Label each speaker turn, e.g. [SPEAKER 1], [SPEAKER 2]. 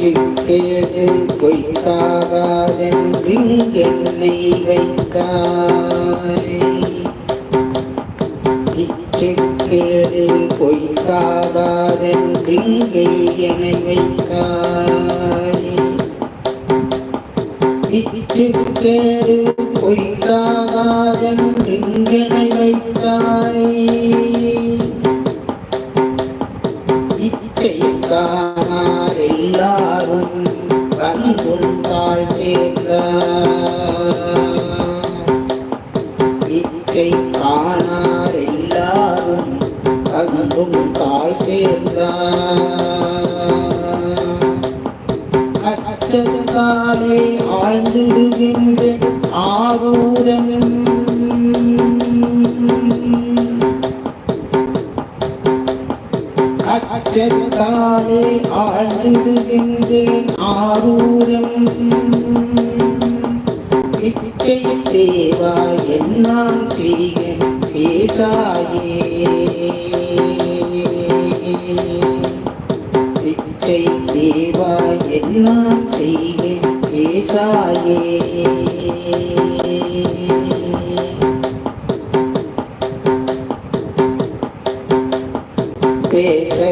[SPEAKER 1] இச்சுக்கேடு பொய்க்காகாதென்றென்னை வைத்தாய். இச்சுக்கேடு பொய்க்காகாதென்றெங்கே என்னை வைத்தாய். இச்சுக்கேடு பொய்க்காகாதென்றெங்கனை வைத்தாய். இச்சைக்கானார் எல்லாரும் வந்தும் தாழ் சேர்ந்தார் இச்சை காணார் எல்லாரும் வந்தும் தாழ் சேர்ந்தார் அச்சத்தாலே ஆழ்ந்திடுகின்ற ஆரூரம் அச்சத்தாலே ஆழ்ந்திடுகின்றேன் ஆரூரம். இச்சை தேவா என்னாம் செய்ய பேசாயே. இச்சை தேவா எல்லாம் செய்ய பேசாயே. பேச